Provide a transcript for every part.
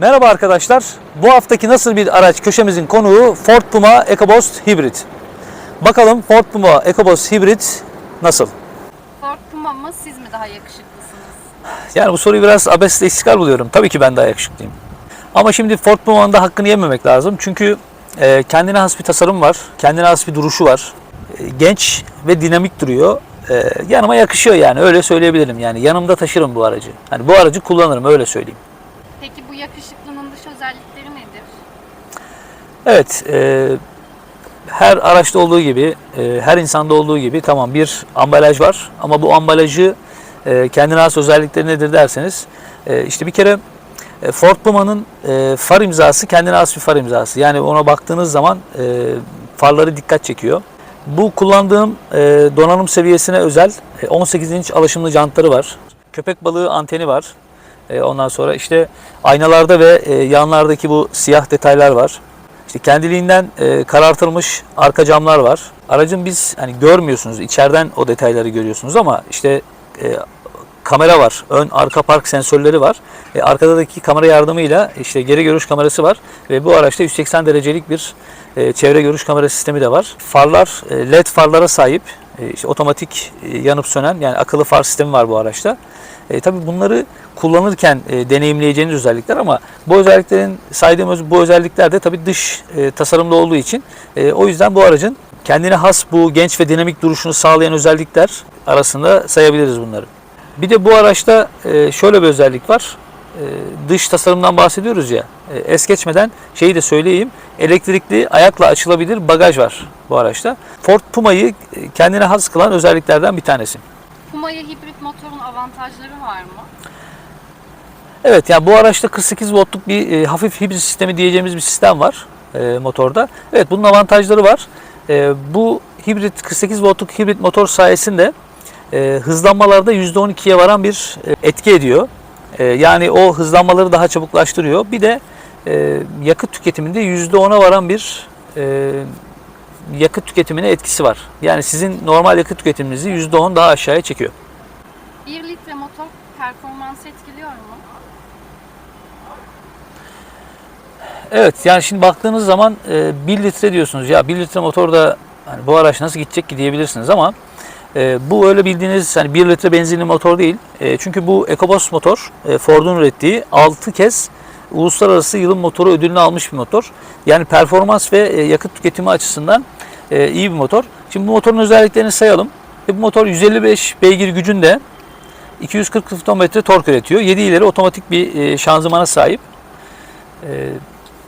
Merhaba arkadaşlar. Bu haftaki nasıl bir araç köşemizin konuğu Ford Puma EcoBoost Hybrid. Bakalım Ford Puma EcoBoost Hybrid nasıl? Ford Puma mı siz mi daha yakışıklısınız? Yani bu soruyu biraz abesle istikrar buluyorum. Tabii ki ben daha yakışıklıyım. Ama şimdi Ford Puma'nın da hakkını yememek lazım. Çünkü e, kendine has bir tasarım var. Kendine has bir duruşu var. E, genç ve dinamik duruyor. E, yanıma yakışıyor yani öyle söyleyebilirim. Yani yanımda taşırım bu aracı. Hani bu aracı kullanırım öyle söyleyeyim. Peki bu nedir? Evet, e, her araçta olduğu gibi, e, her insanda olduğu gibi tamam bir ambalaj var ama bu ambalajı e, kendine has özellikleri nedir derseniz, e, işte bir kere e, Ford Puma'nın e, far imzası kendine has bir far imzası. Yani ona baktığınız zaman e, farları dikkat çekiyor. Bu kullandığım e, donanım seviyesine özel e, 18 inç alaşımlı jantları var. Köpek balığı anteni var. E, ondan sonra işte aynalarda ve e, yanlardaki bu siyah detaylar var. İşte kendiliğinden e, karartılmış arka camlar var. Aracın biz hani görmüyorsunuz, içeriden o detayları görüyorsunuz ama işte e, kamera var, ön arka park sensörleri var. E, arkadaki kamera yardımıyla işte geri görüş kamerası var ve bu araçta 180 derecelik bir e, çevre görüş kamera sistemi de var. Farlar e, LED farlara sahip, e, işte otomatik e, yanıp sönen yani akıllı far sistemi var bu araçta. E, tabii bunları kullanırken e, deneyimleyeceğiniz özellikler ama bu özelliklerin saydığım öz- bu özellikler de tabii dış e, tasarımda olduğu için e, o yüzden bu aracın kendine has bu genç ve dinamik duruşunu sağlayan özellikler arasında sayabiliriz bunları. Bir de bu araçta e, şöyle bir özellik var. E, dış tasarımdan bahsediyoruz ya. E, es geçmeden şeyi de söyleyeyim. Elektrikli ayakla açılabilir bagaj var bu araçta. Ford Puma'yı kendine has kılan özelliklerden bir tanesi. Puma'ya hibrit motorun avantajları var mı? Evet yani bu araçta 48 voltluk bir e, hafif hibrit sistemi diyeceğimiz bir sistem var e, motorda. Evet bunun avantajları var. E, bu hibrit 48 voltluk hibrit motor sayesinde e, hızlanmalarda %12'ye varan bir e, etki ediyor. E, yani o hızlanmaları daha çabuklaştırıyor. Bir de e, yakıt tüketiminde %10'a varan bir e, yakıt tüketimine etkisi var. Yani sizin normal yakıt tüketiminizi %10 daha aşağıya çekiyor. 1 litre motor performansı etkiliyor mu? Evet yani şimdi baktığınız zaman e, 1 litre diyorsunuz ya 1 litre motorda hani bu araç nasıl gidecek ki diyebilirsiniz ama e, bu öyle bildiğiniz hani 1 litre benzinli motor değil. E, çünkü bu EcoBoost motor e, Ford'un ürettiği 6 kez uluslararası yılın motoru ödülünü almış bir motor. Yani performans ve e, yakıt tüketimi açısından e, iyi bir motor. Şimdi bu motorun özelliklerini sayalım. E, bu motor 155 beygir gücünde 240 Nm tork üretiyor. 7 ileri otomatik bir e, şanzımana sahip. E,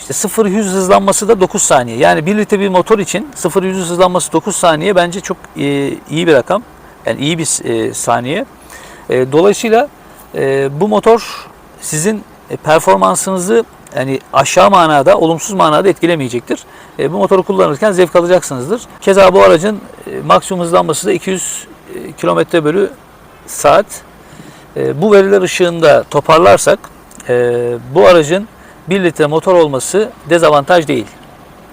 işte 0-100 hızlanması da 9 saniye. Yani 1 litre bir motor için 0-100 hızlanması 9 saniye bence çok e, iyi bir rakam. Yani iyi bir e, saniye. E, dolayısıyla e, bu motor sizin e, performansınızı yani aşağı manada, olumsuz manada etkilemeyecektir. E, bu motoru kullanırken zevk alacaksınızdır. Keza bu aracın e, maksimum hızlanması da 200 e, kilometre bölü saat. E, bu veriler ışığında toparlarsak e, bu aracın 1 litre motor olması dezavantaj değil.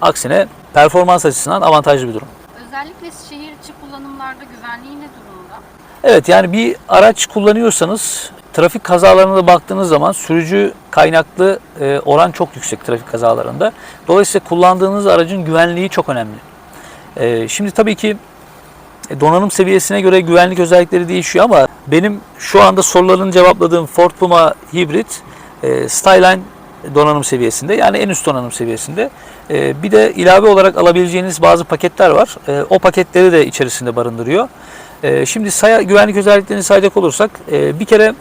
Aksine performans açısından avantajlı bir durum. Özellikle şehir içi kullanımlarda güvenliği ne durumda? Evet yani bir araç kullanıyorsanız trafik kazalarına da baktığınız zaman sürücü kaynaklı e, oran çok yüksek trafik kazalarında. Dolayısıyla kullandığınız aracın güvenliği çok önemli. E, şimdi tabii ki e, donanım seviyesine göre güvenlik özellikleri değişiyor ama benim şu anda sorularını cevapladığım Ford Puma Hybrid e, Styline donanım seviyesinde yani en üst donanım seviyesinde. E, bir de ilave olarak alabileceğiniz bazı paketler var. E, o paketleri de içerisinde barındırıyor. E, şimdi saya, güvenlik özelliklerini sayacak olursak e, bir kere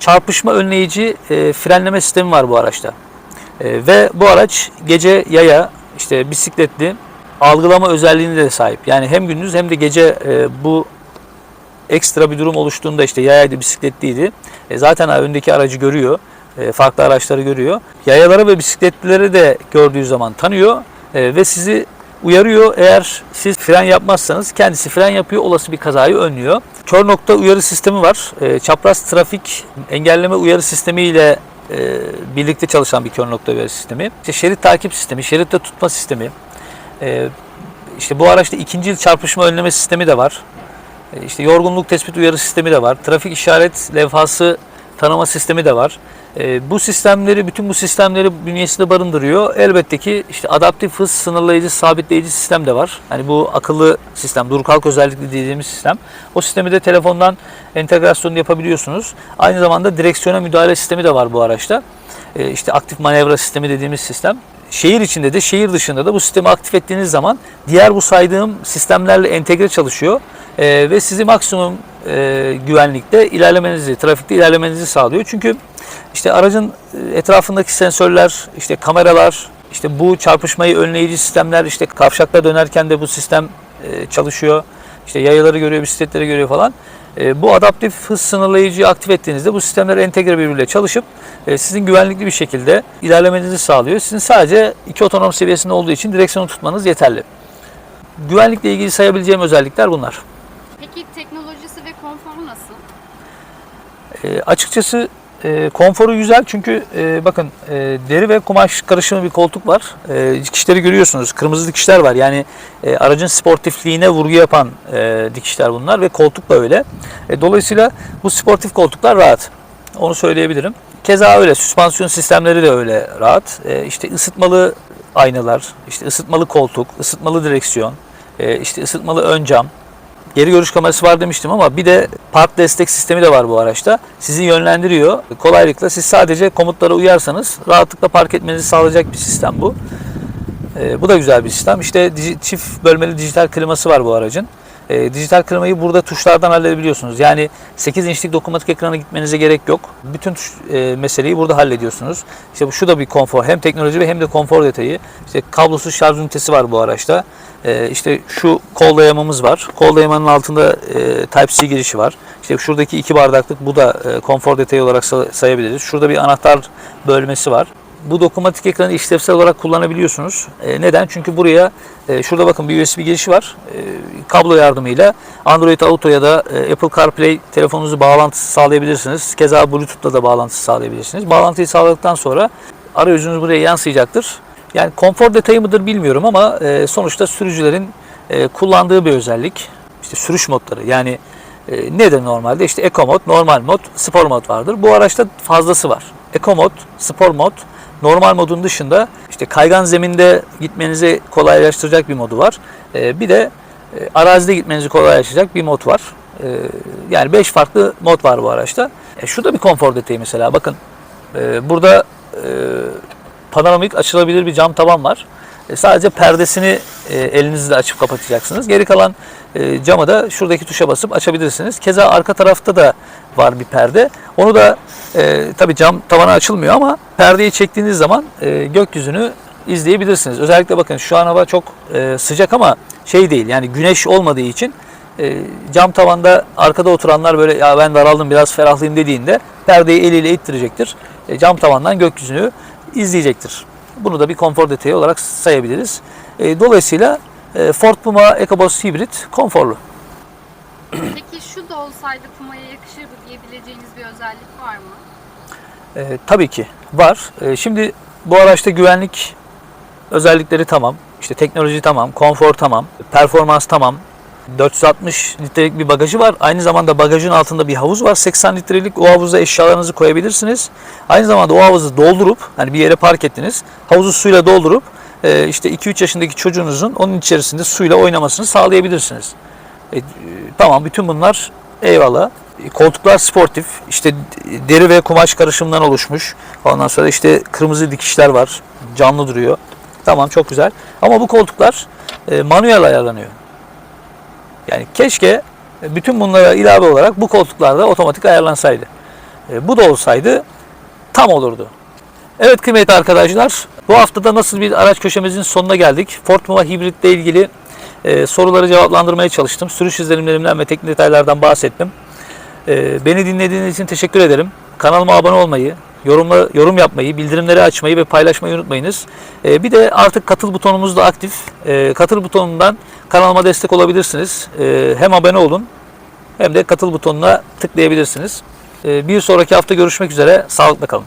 çarpışma önleyici e, frenleme sistemi var bu araçta. Ve bu araç gece yaya işte bisikletli algılama özelliğine de sahip. Yani hem gündüz hem de gece e, bu ekstra bir durum oluştuğunda işte yayaydı bisikletliydi. Zaten öndeki aracı görüyor. E, farklı araçları görüyor. Yayaları ve bisikletlileri de gördüğü zaman tanıyor e, ve sizi uyarıyor. Eğer siz fren yapmazsanız kendisi fren yapıyor, olası bir kazayı önlüyor. Kör nokta uyarı sistemi var. E, çapraz trafik engelleme uyarı sistemi ile birlikte çalışan bir kör nokta uyarı sistemi. İşte şerit takip sistemi, şeritte tutma sistemi. İşte bu araçta ikinci çarpışma önleme sistemi de var. İşte yorgunluk tespit uyarı sistemi de var. Trafik işaret levhası tanıma sistemi de var. E, bu sistemleri, bütün bu sistemleri bünyesinde barındırıyor. Elbette ki işte adaptif hız sınırlayıcı, sabitleyici sistem de var. Hani bu akıllı sistem, dur kalk özellikli dediğimiz sistem. O sistemi de telefondan entegrasyonu yapabiliyorsunuz. Aynı zamanda direksiyona müdahale sistemi de var bu araçta. E, işte aktif manevra sistemi dediğimiz sistem. Şehir içinde de şehir dışında da bu sistemi aktif ettiğiniz zaman diğer bu saydığım sistemlerle entegre çalışıyor E, ve sizi maksimum e, güvenlikte ilerlemenizi, trafikte ilerlemenizi sağlıyor. Çünkü işte aracın e, etrafındaki sensörler, işte kameralar, işte bu çarpışmayı önleyici sistemler, işte kavşakta dönerken de bu sistem e, çalışıyor. İşte yayaları görüyor, bisikletleri görüyor falan. E, bu adaptif hız sınırlayıcıyı aktif ettiğinizde bu sistemler entegre birbiriyle çalışıp sizin güvenlikli bir şekilde ilerlemenizi sağlıyor. Sizin sadece iki otonom seviyesinde olduğu için direksiyonu tutmanız yeterli. Güvenlikle ilgili sayabileceğim özellikler bunlar. Peki teknolojisi ve konforu nasıl? E, açıkçası e, konforu güzel çünkü e, bakın e, deri ve kumaş karışımı bir koltuk var. E, dikişleri görüyorsunuz. Kırmızı dikişler var. Yani e, aracın sportifliğine vurgu yapan e, dikişler bunlar ve koltuk da öyle. E, dolayısıyla bu sportif koltuklar rahat. Onu söyleyebilirim. Keza öyle. Süspansiyon sistemleri de öyle rahat. E, işte ısıtmalı aynalar, işte ısıtmalı koltuk, ısıtmalı direksiyon, e, işte ısıtmalı ön cam, Geri görüş kamerası var demiştim ama bir de park destek sistemi de var bu araçta. Sizi yönlendiriyor. Kolaylıkla siz sadece komutlara uyarsanız rahatlıkla park etmenizi sağlayacak bir sistem bu. Ee, bu da güzel bir sistem. İşte çift bölmeli dijital kliması var bu aracın. Ee, dijital klimayı burada tuşlardan halledebiliyorsunuz. Yani 8 inçlik dokunmatik ekrana gitmenize gerek yok. Bütün tuş, e, meseleyi burada hallediyorsunuz. İşte şu da bir konfor. Hem teknoloji ve hem de konfor detayı. İşte kablosuz şarj ünitesi var bu araçta. Ee, işte şu kol dayamamız var. Kol dayamanın altında e, Type-C girişi var. İşte şuradaki iki bardaklık bu da e, konfor detayı olarak sa- sayabiliriz. Şurada bir anahtar bölmesi var. Bu dokunmatik ekranı işlevsel olarak kullanabiliyorsunuz. E, neden? Çünkü buraya e, şurada bakın bir USB girişi var. E, kablo yardımıyla Android Auto ya da e, Apple CarPlay telefonunuzu bağlantısı sağlayabilirsiniz. Keza Bluetooth'la da bağlantısı sağlayabilirsiniz. Bağlantıyı sağladıktan sonra arayüzünüz buraya yansıyacaktır. Yani konfor detayı mıdır bilmiyorum ama e, sonuçta sürücülerin e, kullandığı bir özellik. İşte sürüş modları yani e, nedir normalde? İşte Eco mod, normal mod, spor mod vardır. Bu araçta fazlası var. Eco mod, spor mod, normal modun dışında işte kaygan zeminde gitmenizi kolaylaştıracak bir modu var. E, bir de e, arazide gitmenizi kolaylaştıracak bir mod var. E, yani 5 farklı mod var bu araçta. E, şu da bir konfor detayı mesela. Bakın e, burada e, panoramik açılabilir bir cam tavan var. E, sadece perdesini e, elinizle açıp kapatacaksınız. Geri kalan e, camı da şuradaki tuşa basıp açabilirsiniz. Keza arka tarafta da var bir perde. Onu da e, tabii cam tavanı açılmıyor ama perdeyi çektiğiniz zaman gökyüzünü izleyebilirsiniz. Özellikle bakın şu an hava çok sıcak ama şey değil yani güneş olmadığı için cam tavanda arkada oturanlar böyle ya ben daraldım biraz ferahlayayım dediğinde perdeyi eliyle ittirecektir. Cam tavandan gökyüzünü izleyecektir. Bunu da bir konfor detayı olarak sayabiliriz. E, dolayısıyla e, Ford Puma EcoBoost Hybrid konforlu. Peki şu da olsaydı Puma'ya yakışırdı diyebileceğiniz bir özellik var mı? E, tabii ki var. E, şimdi bu araçta güvenlik özellikleri tamam. İşte teknoloji tamam, konfor tamam, performans tamam. 460 litrelik bir bagajı var. Aynı zamanda bagajın altında bir havuz var. 80 litrelik o havuza eşyalarınızı koyabilirsiniz. Aynı zamanda o havuzu doldurup hani bir yere park ettiniz. Havuzu suyla doldurup e, işte 2-3 yaşındaki çocuğunuzun onun içerisinde suyla oynamasını sağlayabilirsiniz. E, tamam bütün bunlar eyvallah. E, Koltuklar sportif. İşte deri ve kumaş karışımından oluşmuş. Ondan sonra işte kırmızı dikişler var. Canlı duruyor. Tamam çok güzel. Ama bu koltuklar e, manuel ayarlanıyor. Yani keşke bütün bunlara ilave olarak bu koltuklarda otomatik ayarlansaydı. E, bu da olsaydı tam olurdu. Evet kıymetli arkadaşlar, bu haftada nasıl bir araç köşemizin sonuna geldik. Ford Puma Hybrid ile ilgili e, soruları cevaplandırmaya çalıştım. Sürüş izlenimlerimden ve teknik detaylardan bahsettim. E, beni dinlediğiniz için teşekkür ederim. Kanalıma abone olmayı, yorumla, yorum yapmayı, bildirimleri açmayı ve paylaşmayı unutmayınız. E, bir de artık katıl butonumuz da aktif. E, katıl butonundan kanalıma destek olabilirsiniz. E, hem abone olun hem de katıl butonuna tıklayabilirsiniz. E, bir sonraki hafta görüşmek üzere. Sağlıkla kalın.